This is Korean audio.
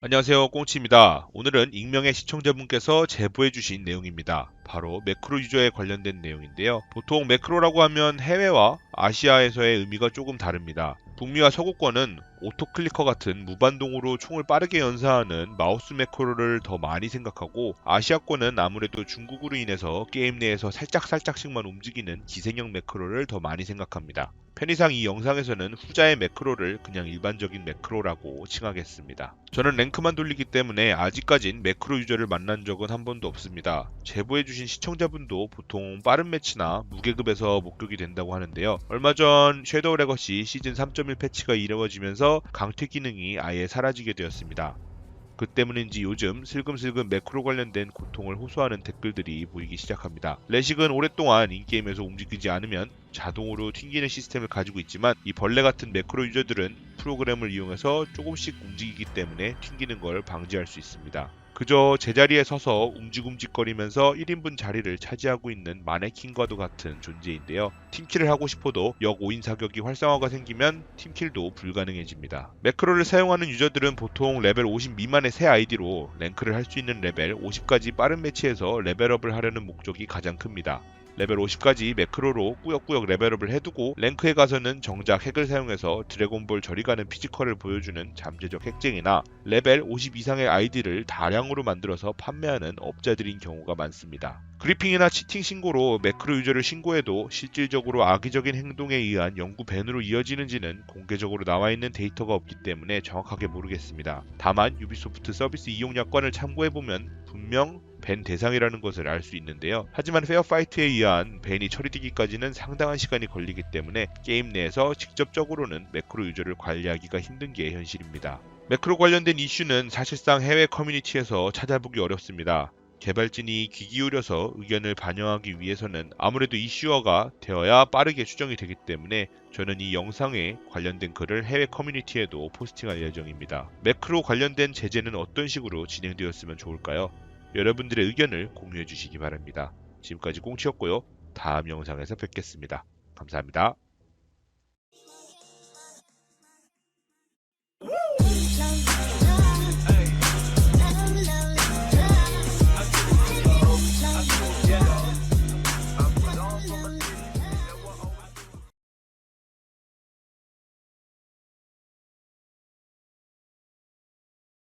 안녕하세요 꽁치입니다. 오늘은 익명의 시청자분께서 제보해 주신 내용입니다. 바로 매크로 유저에 관련된 내용인데요. 보통 매크로라고 하면 해외와 아시아에서의 의미가 조금 다릅니다. 북미와 서구권은 오토클리커 같은 무반동으로 총을 빠르게 연사하는 마우스 매크로를 더 많이 생각하고 아시아권은 아무래도 중국으로 인해서 게임 내에서 살짝살짝씩만 움직이는 기생형 매크로를 더 많이 생각합니다. 편의상 이 영상에서는 후자의 매크로를 그냥 일반적인 매크로라고 칭하겠습니다. 저는 랭크만 돌리기 때문에 아직까진 매크로 유저를 만난 적은 한 번도 없습니다. 제보해주신 시청자분도 보통 빠른 매치나 무계급에서 목격이 된다고 하는데요. 얼마 전 섀도우 레거시 시즌 3.1 패치가 이루어지면서 강퇴 기능이 아예 사라지게 되었습니다. 그 때문인지 요즘 슬금슬금 매크로 관련된 고통을 호소하는 댓글들이 보이기 시작합니다. 레식은 오랫동안 인게임에서 움직이지 않으면 자동으로 튕기는 시스템을 가지고 있지만 이 벌레 같은 매크로 유저들은 프로그램을 이용해서 조금씩 움직이기 때문에 튕기는 걸 방지할 수 있습니다. 그저 제자리에 서서 움직움직거리면서 1인분 자리를 차지하고 있는 마네킹과도 같은 존재인데요. 팀킬을 하고 싶어도 역 5인 사격이 활성화가 생기면 팀킬도 불가능해집니다. 매크로를 사용하는 유저들은 보통 레벨 50 미만의 새 아이디로 랭크를 할 수 있는 레벨 50까지 빠른 매치에서 레벨업을 하려는 목적이 가장 큽니다. 레벨 50까지 매크로로 꾸역꾸역 레벨업을 해두고 랭크에 가서는 정작 핵을 사용해서 드래곤볼 저리 가는 피지컬을 보여주는 잠재적 핵쟁이나 레벨 50 이상의 아이디를 다량으로 만들어서 판매하는 업자들인 경우가 많습니다. 그리핑이나 치팅 신고로 매크로 유저를 신고해도 실질적으로 악의적인 행동에 의한 영구 밴으로 이어지는지는 공개적으로 나와 있는 데이터가 없기 때문에 정확하게 모르겠습니다. 다만 유비소프트 서비스 이용 약관을 참고해보면 분명 밴 대상이라는 것을 알 수 있는데요. 하지만 페어파이트에 의한 밴이 처리되기까지는 상당한 시간이 걸리기 때문에 게임 내에서 직접적으로는 매크로 유저를 관리하기가 힘든 게 현실입니다. 매크로 관련된 이슈는 사실상 해외 커뮤니티에서 찾아보기 어렵습니다. 개발진이 귀 기울여서 의견을 반영하기 위해서는 아무래도 이슈화가 되어야 빠르게 추정이 되기 때문에 저는 이 영상에 관련된 글을 해외 커뮤니티에도 포스팅할 예정입니다. 매크로 관련된 제재는 어떤 식으로 진행되었으면 좋을까요? 여러분들의 의견을 공유해 주시기 바랍니다. 지금까지 꽁치였고요. 다음 영상에서 뵙겠습니다. 감사합니다.